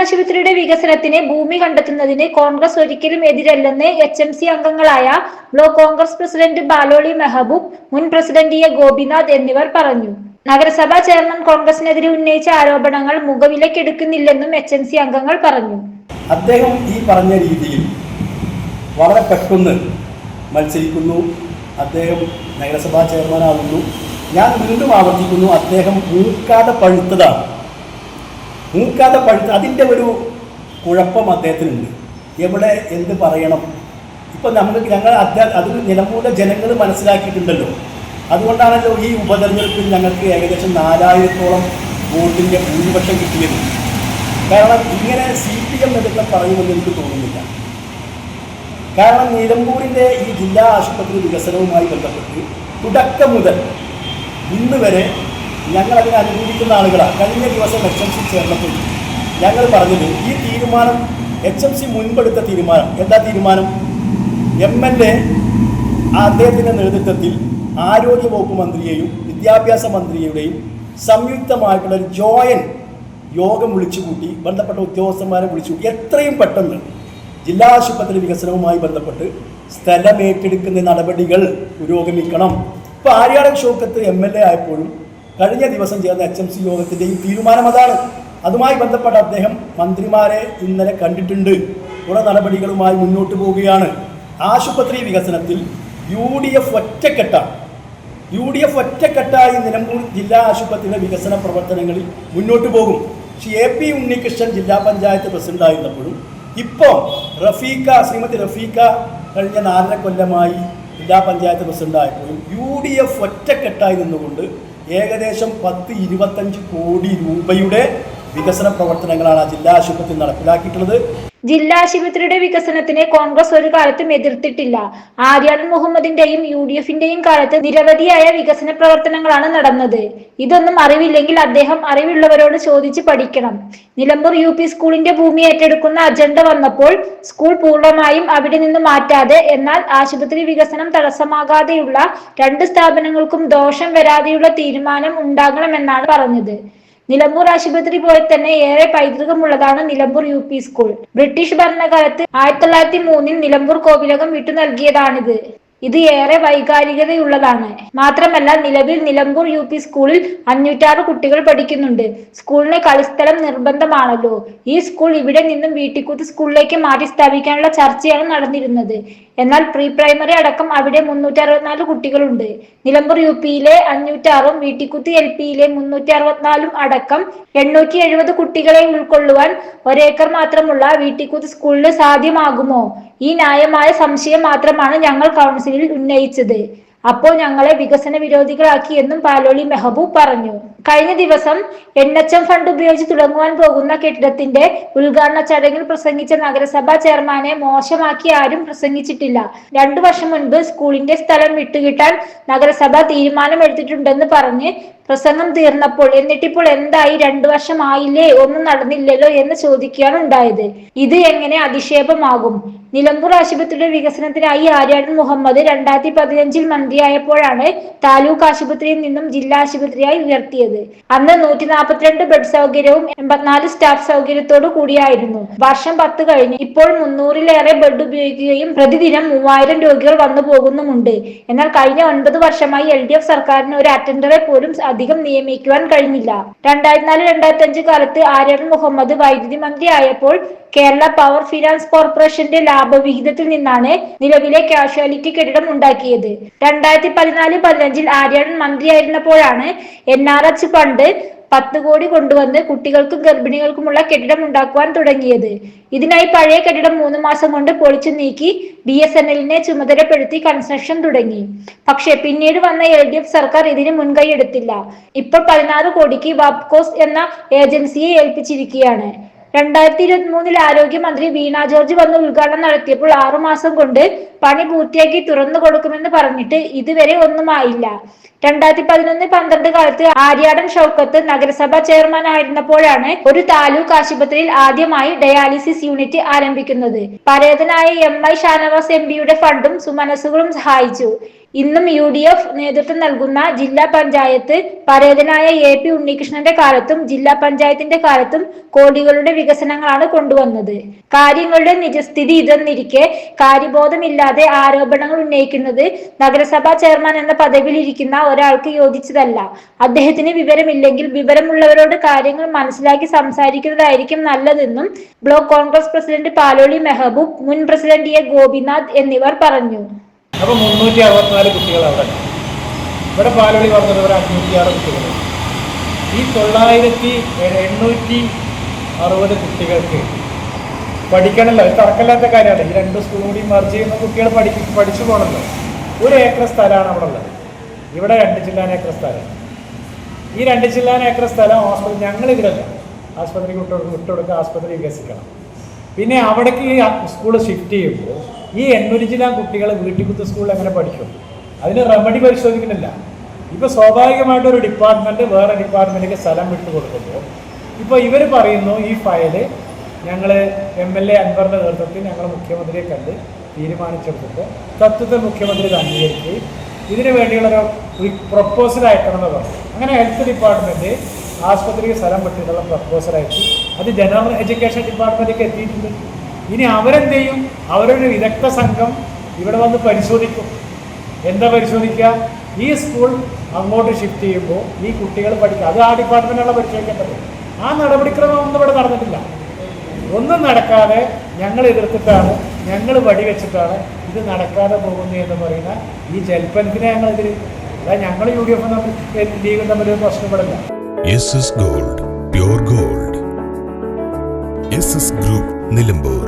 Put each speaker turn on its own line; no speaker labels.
ആശുപത്രിയുടെ വികസനത്തിന് ഭൂമി കണ്ടെത്തുന്നതിന് കോൺഗ്രസ് ഒരിക്കലും എതിരല്ലെന്ന് എച്ച് എം സി അംഗങ്ങളായ ബ്ലോക്ക് കോൺഗ്രസ് പ്രസിഡന്റ് ബാലോളി മെഹബൂബ് മുൻ പ്രസിഡന്റ് എ ഗോപിനാഥ് എന്നിവർ പറഞ്ഞു. നഗരസഭാ ചെയർമാൻ കോൺഗ്രസിനെതിരെ ഉന്നയിച്ച ആരോപണങ്ങൾ മുഖവിലക്കെടുക്കുന്നില്ലെന്നും എച്ച് എം സി അംഗങ്ങൾ പറഞ്ഞു.
അദ്ദേഹം ഈ പറഞ്ഞ രീതിയിൽ വളരെ പെട്ടെന്ന് മത്സരിക്കുന്നു. അദ്ദേഹം നഗരസഭാ ചെയർമാനാകുന്നു. ഞാൻ വീണ്ടും ആവർത്തിക്കുന്നു അദ്ദേഹം മൂക്കാതെ പഴുത്തതാണ്. മൂക്കാതെ പഠിച്ച അതിന്റെ ഒരു കുഴപ്പം അദ്ദേഹത്തിനുണ്ട്. എവിടെ എന്ത് പറയണം? ഇപ്പം നമുക്ക് ഞങ്ങൾ അത് നിലമ്പൂരിലെ ജനങ്ങൾ മനസ്സിലാക്കിയിട്ടുണ്ടല്ലോ. അതുകൊണ്ടാണല്ലോ ഈ ഉപതെരഞ്ഞെടുപ്പിൽ ഞങ്ങൾക്ക് ഏകദേശം നാലായിരത്തോളം വോട്ടിന്റെ ഭൂരിപക്ഷം കിട്ടിയത്. കാരണം ഇങ്ങനെ സി പി എം എന്നൊക്കെ പറയുമെന്ന് എനിക്ക് തോന്നുന്നില്ല. കാരണം നിലമ്പൂരിന്റെ ഈ ജില്ലാ ആശുപത്രി വികസനവുമായി ബന്ധപ്പെട്ട് തുടക്കം മുതൽ ഇന്ന് വരെ ഞങ്ങൾ അതിനെ അനുകൂലിക്കുന്ന ആളുകളാണ് കഴിഞ്ഞ ദിവസം എച്ച് എം സി ചേർന്നപ്പോൾ ഞങ്ങൾ പറഞ്ഞത് ഈ തീരുമാനം എച്ച് എം സി മുൻപെടുത്ത തീരുമാനം. എന്താ തീരുമാനം? എം എൽ എ അദ്ദേഹത്തിന്റെ നേതൃത്വത്തിൽ ആരോഗ്യ വകുപ്പ് മന്ത്രിയെയും വിദ്യാഭ്യാസ മന്ത്രിയുടെയും സംയുക്തമായിട്ടുള്ള ഒരു ജോയിൻ യോഗം വിളിച്ചു കൂട്ടി ബന്ധപ്പെട്ട ഉദ്യോഗസ്ഥന്മാരെ വിളിച്ചു കൂട്ടി എത്രയും പെട്ടെന്ന് ജില്ലാ ആശുപത്രി വികസനവുമായി ബന്ധപ്പെട്ട് സ്ഥലമേറ്റെടുക്കുന്ന നടപടികൾ പുരോഗമിക്കണം. ഇപ്പോൾ Aryadan Shoukath M L A ആയപ്പോഴും കഴിഞ്ഞ ദിവസം ചേർന്ന എച്ച് എം സി യോഗത്തിന്റെയും തീരുമാനം അതാണ്. അതുമായി ബന്ധപ്പെട്ട് അദ്ദേഹം മന്ത്രിമാരെ ഇന്നലെ കണ്ടിട്ടുണ്ട്. കുറെ നടപടികളുമായി മുന്നോട്ട് പോവുകയാണ്. ആശുപത്രി വികസനത്തിൽ യു ഡി എഫ് ഒറ്റക്കെട്ടാണ് യു ഡി എഫ് ഒറ്റക്കെട്ടായി നിലമ്പൂർ ജില്ലാ ആശുപത്രിയുടെ വികസന പ്രവർത്തനങ്ങളിൽ മുന്നോട്ട് പോകും. പക്ഷേ എ പി ഉണ്ണികൃഷ്ണൻ ജില്ലാ പഞ്ചായത്ത് പ്രസിഡന്റായിരുന്നപ്പോഴും ഇപ്പോൾ റഫീഖ ശ്രീമതി റഫീഖ കഴിഞ്ഞ നാലര കൊല്ലമായി ജില്ലാ പഞ്ചായത്ത് പ്രസിഡന്റായപ്പോഴും യു ഡി എഫ് ഒറ്റക്കെട്ടായി നിന്നുകൊണ്ട് ഏകദേശം പത്ത് ഇരുപത്തഞ്ച് കോടി രൂപയുടെ വികസന പ്രവർത്തനങ്ങളാണ് ജില്ലാ ആശുപത്രി നടപ്പിലാക്കിയിട്ടുള്ളത്.
ജില്ലാ ആശുപത്രിയുടെ വികസനത്തിനെ കോൺഗ്രസ് ഒരു കാലത്തും എതിർത്തിട്ടില്ല. ആര്യാടൻ മുഹമ്മദിന്റെയും യു ഡി എഫിന്റെയും കാലത്ത് നിരവധിയായ വികസന പ്രവർത്തനങ്ങളാണ് നടന്നത്. ഇതൊന്നും അറിവില്ലെങ്കിൽ അദ്ദേഹം അറിവുള്ളവരോട് ചോദിച്ച് പഠിക്കണം. നിലമ്പൂർ യു പി സ്കൂളിന്റെ ഭൂമി ഏറ്റെടുക്കുന്ന അജണ്ട വന്നപ്പോൾ സ്കൂൾ പൂർണമായും അവിടെ നിന്ന് മാറ്റാതെ എന്നാൽ ആശുപത്രി വികസനം തടസ്സമാകാതെയുള്ള രണ്ട് സ്ഥാപനങ്ങൾക്കും ദോഷം വരാതെയുള്ള തീരുമാനം ഉണ്ടാകണമെന്നാണ് പറഞ്ഞത്. നിലമ്പൂർ ആശുപത്രി പോലെ തന്നെ ഏറെ പൈതൃകമുള്ളതാണ് Nilambur U P school. British ഭരണകാലത്ത് ആയിരത്തി തൊള്ളായിരത്തി മൂന്നിൽ നിലമ്പൂർ കോവിലകം വിട്ടു നൽകിയതാണിത്. ഇത് ഏറെ വൈകാരികതയുള്ളതാണ്. മാത്രമല്ല നിലവിൽ നിലമ്പൂർ യു പി സ്കൂളിൽ അഞ്ഞൂറ്റാറ് കുട്ടികൾ പഠിക്കുന്നുണ്ട്. സ്കൂളിന് കളിസ്ഥലം നിർബന്ധമാണല്ലോ. ഈ സ്കൂൾ ഇവിടെ നിന്നും വീട്ടിക്കുത്ത് സ്കൂളിലേക്ക് മാറ്റി സ്ഥാപിക്കാനുള്ള ചർച്ചയാണ് നടന്നിരുന്നത്. എന്നാൽ പ്രീ പ്രൈമറി അടക്കം അവിടെ മുന്നൂറ്റി അറുപത്തിനാല് കുട്ടികളുണ്ട്. നിലമ്പൂർ യു പിയിലെ അഞ്ഞൂറ്റാറും വീട്ടിക്കുത്തി എൽ പിയിലെ മുന്നൂറ്റി അറുപത്തിനാലും അടക്കം എണ്ണൂറ്റി എഴുപത് കുട്ടികളെ ഉൾക്കൊള്ളുവാൻ ഒരേക്കർ മാത്രമുള്ള വീട്ടിക്കുത്ത് സ്കൂളിന് സാധ്യമാകുമോ? ഈ ന്യായമായ സംശയം മാത്രമാണ് ഞങ്ങൾ കൗൺസിലിൽ ഉന്നയിച്ചത്. അപ്പോൾ ഞങ്ങളെ വികസന വിരോധികളാക്കി എന്നും പാലോളി മെഹബൂബ് പറഞ്ഞു. കഴിഞ്ഞ ദിവസം എൻ എച്ച് എം ഫണ്ട് ഉപയോഗിച്ച് തുടങ്ങുവാൻ പോകുന്ന കെട്ടിടത്തിന്റെ ഉദ്ഘാടന ചടങ്ങിൽ പ്രസംഗിച്ച നഗരസഭാ ചെയർമാനെ മോശമാക്കി ആരും പ്രസംഗിച്ചിട്ടില്ല. രണ്ടു വർഷം മുൻപ് സ്കൂളിന്റെ സ്ഥലം വിട്ടുകിട്ടാൻ നഗരസഭ തീരുമാനമെടുത്തിട്ടുണ്ടെന്ന് പറഞ്ഞ് പ്രസംഗം തീർന്നപ്പോൾ എന്നിട്ടിപ്പോൾ എന്തായി? രണ്ടു വർഷമായില്ലേ? ഒന്നും നടന്നില്ലല്ലോ എന്ന് ചോദിക്കുകയാണ് ഉണ്ടായത്. ഇത് എങ്ങനെ അധിക്ഷേപമാകും? നിലമ്പൂർ ആശുപത്രിയുടെ വികസനത്തിനായി ആര്യാടൻ മുഹമ്മദ് രണ്ടായിരത്തി പതിനഞ്ചിൽ മന്ത്രിയായപ്പോഴാണ് താലൂക്ക് ആശുപത്രിയിൽ നിന്നും ജില്ലാ ആശുപത്രിയായി ഉയർത്തിയത്. അന്ന് നൂറ്റി നാൽപ്പത്തിരണ്ട് ബെഡ് സൗകര്യവും എൺപത്തിനാല് സ്റ്റാഫ് സൗകര്യത്തോടു കൂടിയായിരുന്നു. വർഷം പത്ത് കഴിഞ്ഞ് ഇപ്പോൾ മുന്നൂറിലേറെ ബെഡ് ഉപയോഗിക്കുകയും പ്രതിദിനം മൂവായിരം രോഗികൾ വന്നു പോകുന്നുമുണ്ട് എന്നാൽ കഴിഞ്ഞ ഒൻപത് വർഷമായി എൽ സർക്കാരിന് ഒരു അറ്റൻഡറെ പോലും അധികം നിയമിക്കുവാൻ കഴിഞ്ഞില്ല. രണ്ടായിരത്തി നാല് രണ്ടായിരത്തി അഞ്ച് കാലത്ത് ആര്യൻ മുഹമ്മദ് വൈദ്യുതി മന്ത്രി ആയപ്പോൾ കേരള പവർ ഫിനാൻസ് കോർപ്പറേഷന്റെ ലാഭവിഹിതത്തിൽ നിന്നാണ് നിലവിലെ കാഷ്വാലിറ്റി കെട്ടിടം ഉണ്ടാക്കിയത്. രണ്ടായിരത്തി പതിനാല് പതിനഞ്ചിൽ ആര്യൻ മന്ത്രിയായിരുന്നപ്പോഴാണ് എൻ ആർ എച്ച് ഫണ്ട് പത്ത് കോടി കൊണ്ടുവന്ന് കുട്ടികൾക്കും ഗർഭിണികൾക്കുമുള്ള കെട്ടിടം ഉണ്ടാക്കുവാൻ തുടങ്ങിയത്. ഇതിനായി പഴയ കെട്ടിടം മൂന്ന് മാസം കൊണ്ട് പൊളിച്ചു നീക്കി ബി എസ് എൻ എല്ലിനെ ചുമതലപ്പെടുത്തി കൺസ്ട്രക്ഷൻ തുടങ്ങി. പക്ഷേ പിന്നീട് വന്ന എൽ ഡി എഫ് സർക്കാർ ഇതിന് മുൻകൈ എടുത്തില്ല. ഇപ്പോൾ പതിനാറ് കോടിക്ക് വാപ്കോസ് എന്ന ഏജൻസിയെ ഏൽപ്പിച്ചിരിക്കുകയാണ്. രണ്ടായിരത്തി ഇരുപത്തി മൂന്നിൽ ആരോഗ്യമന്ത്രി വീണ ജോർജ് വന്ന് ഉദ്ഘാടനം നടത്തിയപ്പോൾ ആറുമാസം കൊണ്ട് പണി പൂർത്തിയാക്കി തുറന്നു കൊടുക്കുമെന്ന് പറഞ്ഞിട്ട് ഇതുവരെ ഒന്നുമായില്ല. രണ്ടായിരത്തി പതിനൊന്ന് പന്ത്രണ്ട് കാലത്ത് ആര്യാടൻ ഷൗക്കത്ത് നഗരസഭാ ചെയർമാൻ ആയിരുന്നപ്പോഴാണ് ഒരു താലൂക്ക് ആശുപത്രിയിൽ ആദ്യമായി ഡയാലിസിസ് യൂണിറ്റ് ആരംഭിക്കുന്നത്. പരേതനായ എം ഐ ഷാനവാസ് എം പിയുടെ ഫണ്ടും സുമനസുകളും സഹായിച്ചു. ഇന്നും യു ഡി എഫ് നേതൃത്വം നൽകുന്ന ജില്ലാ പഞ്ചായത്ത് പരേതനായ എ പി ഉണ്ണികൃഷ്ണന്റെ കാലത്തും ജില്ലാ പഞ്ചായത്തിന്റെ കാലത്തും കോടികളുടെ വികസനങ്ങളാണ് കൊണ്ടുവന്നത്. കാര്യങ്ങളുടെ നിജസ്ഥിതി ഇതെന്നിരിക്കെ കാര്യബോധമില്ലാതെ ആരോപണങ്ങൾ ഉന്നയിക്കുന്നത് നഗരസഭാ ചെയർമാൻ എന്ന പദവിയിലിരിക്കുന്ന ഒരാൾക്ക് യോജിച്ചതല്ല. അദ്ദേഹത്തിന് വിവരമില്ലെങ്കിൽ വിവരമുള്ളവരോട് കാര്യങ്ങൾ മനസ്സിലാക്കി സംസാരിക്കുന്നതായിരിക്കും നല്ലതെന്നും ബ്ലോക്ക് കോൺഗ്രസ് പ്രസിഡന്റ് പാലോളി മെഹബൂബ് മുൻ പ്രസിഡന്റ് എ ഗോപിനാഥ് എന്നിവർ പറഞ്ഞു.
കുട്ടികൾ അവിടെ. ഇവിടെ പാലോളി പറഞ്ഞത് ഒരു അഞ്ഞൂറ്റി ആറ് കുട്ടികൾ. ഈ തൊള്ളായിരത്തി എണ്ണൂറ്റി അറുപത് കുട്ടികൾക്ക് പഠിക്കണമല്ലോ ഒരു തർക്കമില്ലാത്ത കാര്യമാണ്. ഈ രണ്ട് സ്കൂളും കൂടി മെർജ് ചെയ്യുന്ന കുട്ടികൾ പഠിക്കും പഠിച്ചു പോകണമല്ലോ ഒരു ഏക്കർ സ്ഥലമാണ് അവിടെ ഉള്ളത്. ഇവിടെ രണ്ട് ചില്ലാൻ ഏക്കർ സ്ഥലം. ഈ രണ്ട് ചില്ലാൻ ഏക്കർ സ്ഥലം ഹോസ്പിറ്റൽ ഞങ്ങൾ ഇതിലല്ല ആശുപത്രി വിട്ടു വിട്ടുകൊടുക്കുക ആസ്പത്രി വികസിക്കണം. പിന്നെ അവിടേക്ക് ഈ സ്കൂൾ ഷിഫ്റ്റ് ചെയ്യുമ്പോൾ ഈ എണ്ണൂറ് ജില്ല കുട്ടികൾ വീട്ടിൽ വീട്ടിക്കുത്ത് സ്കൂളിൽ എങ്ങനെ പഠിക്കും? അതിന് റെമഡി പരിശോധിക്കുന്നില്ല. ഇപ്പോൾ സ്വാഭാവികമായിട്ട് ഒരു ഡിപ്പാർട്ട്മെന്റ് വേറെ ഡിപ്പാർട്ട്മെന്റിലേക്ക് സ്ഥലം വിട്ടു കൊടുക്കുമ്പോൾ ഇപ്പോൾ ഇവർ പറയുന്നു ഈ ഫയൽ ഞങ്ങൾ എം എൽ എ അൻവറിന്റെ നേതൃത്വത്തിൽ ഞങ്ങൾ മുഖ്യമന്ത്രിയെ കണ്ട് തീരുമാനിച്ചെടുത്തിട്ട് തത്വത്തിൽ മുഖ്യമന്ത്രി അംഗീകരിക്കുകയും ഇതിനു വേണ്ടിയുള്ളൊരു പ്രപ്പോസൽ അയക്കണമെന്ന് പറഞ്ഞു. അങ്ങനെ ഹെൽത്ത് ഡിപ്പാർട്ട്മെന്റ് ആസ്പത്രിക്ക് സ്ഥലം പറ്റിയിട്ടുള്ള പ്രപ്പോസൽ അയച്ചു. അത് ജനറൽ എഡ്യൂക്കേഷൻ ഡിപ്പാർട്ട്മെന്റിലേക്ക് എത്തിയിട്ടുണ്ട്. ഇനി അവരെന്ത് ചെയ്യും? അവരൊരു വിദഗ്ധ സംഘം ഇവിടെ വന്ന് പരിശോധിക്കും. എന്താ പരിശോധിക്കുക? ഈ സ്കൂൾ അങ്ങോട്ട് ഷിഫ്റ്റ് ചെയ്യുമ്പോൾ ഈ കുട്ടികൾ പഠിക്കുക അത് ആ ഡിപ്പാർട്ട്മെന്റാണ് പരിശോധിക്കേണ്ടത്. ആ നടപടിക്രമം ഒന്നും ഇവിടെ നടന്നിട്ടില്ല. ഒന്നും നടക്കാതെ ഞങ്ങൾ എതിർത്തിട്ടാണ് ഞങ്ങൾ വടിവെച്ചിട്ടാണ് ഇത് നടക്കാതെ പോകുന്നത് എന്ന് പറയുന്ന ഈ ജൽപ്പനത്തിനെ ഞങ്ങൾ ഇതിൽ അതായത് ഞങ്ങൾ യു ഡി എഫ് തമ്മിൽ ലീഗും തമ്മിൽ പ്രശ്നപ്പെടില്ല
S S gold pure gold group Nilambur